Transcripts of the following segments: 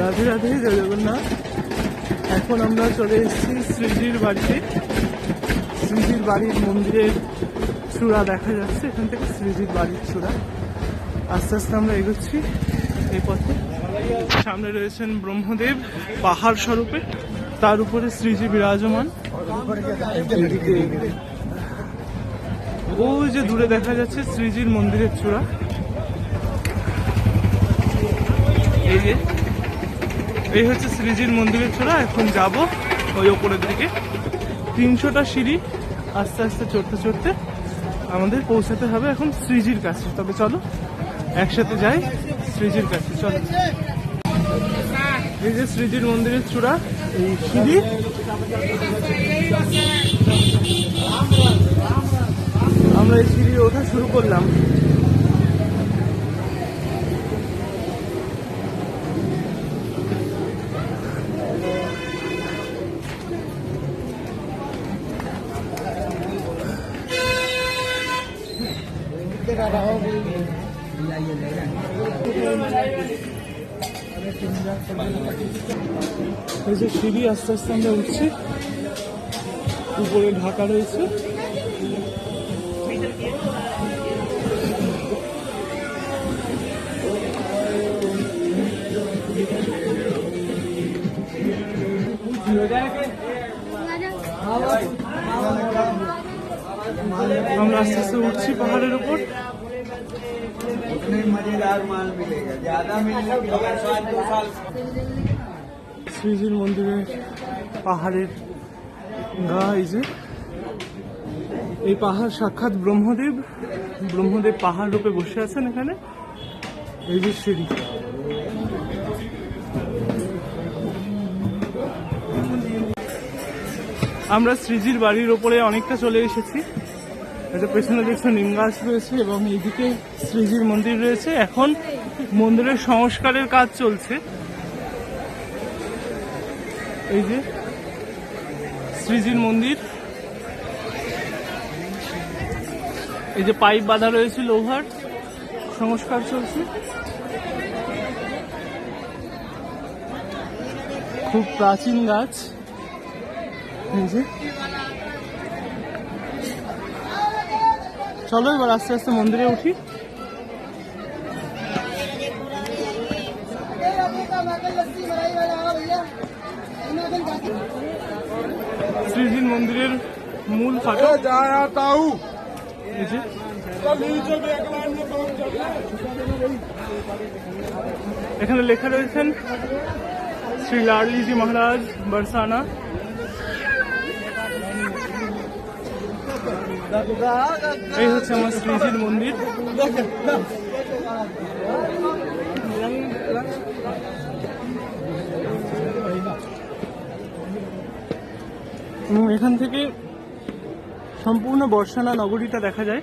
রাধে রাধে জয় জগন্নাথ। এখন আমরা চলে এসেছি শ্রীজির বাড়িতে। শ্রীজির বাড়ির মন্দিরের চূড়া দেখা যাচ্ছে। এখান থেকে শ্রীজির বাড়ির চূড়া। আস্তে আস্তে আমরা এগোচ্ছি এই পথে। সামনে রয়েছেন ব্রহ্মদেব পাহাড় স্বরূপে। তার উপরে শ্রীজি বিরাজমান। ওই যে দূরে দেখা যাচ্ছে শ্রীজির মন্দিরের চূড়া। এই যে এই হচ্ছে শ্রীজির মন্দিরের চূড়া এখন যাব ওই ওপরের দিকে। তিনশোটা সিঁড়ি আস্তে আস্তে চড়তে চড়তে আমাদের পৌঁছাতে হবে এখন শ্রীজির কাছে। তবে চলো, একসাথে যাই শ্রীজির কাছে, চলো। এই যে শ্রীজির মন্দিরের চূড়া, এই সিঁড়ি। আমরা এই সিঁড়ি ওঠা শুরু করলাম। এই যে সিঁড়ি আস্তে আস্তে আমরা উঠছি উপরে ঢাকা রয়েছে। আমরা আস্তে আস্তে উঠছি পাহাড়ের উপর। শ্রীজির মন্দিরে পাহাড়ের গা এই যে। এই পাহাড় সাক্ষাৎ ব্রহ্মদেব। ব্রহ্মদেব পাহাড় রূপে বসে আছেন এখানে। এই যে শ্রী আমরা শ্রীজির বাড়ির ওপরে অনেকটা চলে এসেছি। এটা পেছনে দেখছ নিম গাছ রয়েছে এবং এইদিকে শ্রীজির মন্দির রয়েছে। এখন মন্দিরের সংস্কারের কাজ চলছে। এই যে শ্রীজির মন্দির। এই যে পাইপ বাঁধা রয়েছে লোহার। সংস্কার চলছে। খুব প্রাচীন গাছ। এই যে চলো এবার আস্তে আস্তে মন্দিরে উঠি। শ্রীজির মন্দিরের মূল ফাটক। এখানে লেখা রয়েছেন শ্রী লালজি মহারাজ বরসানা। এই হচ্ছে আমার শ্রীজির মন্দির। এখান থেকে সম্পূর্ণ বর্ষানা নগরীটা দেখা যায়।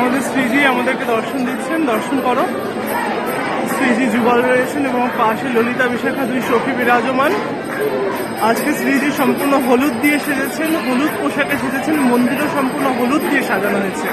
আমাদের শ্রীজি আমাদেরকে দর্শন দিচ্ছেন, দর্শন করো। শ্রীজি যুগল রয়েছেন এবং পাশে ললিতা বিশাখা দুই সখী বিরাজমান। আজকে শ্রীজি সম্পূর্ণ হলুদ দিয়ে সেজেছেন, হলুদ পোশাকে সেজেছেন, মন্দিরও সম্পূর্ণ হলুদ দিয়ে সাজানো হয়েছে।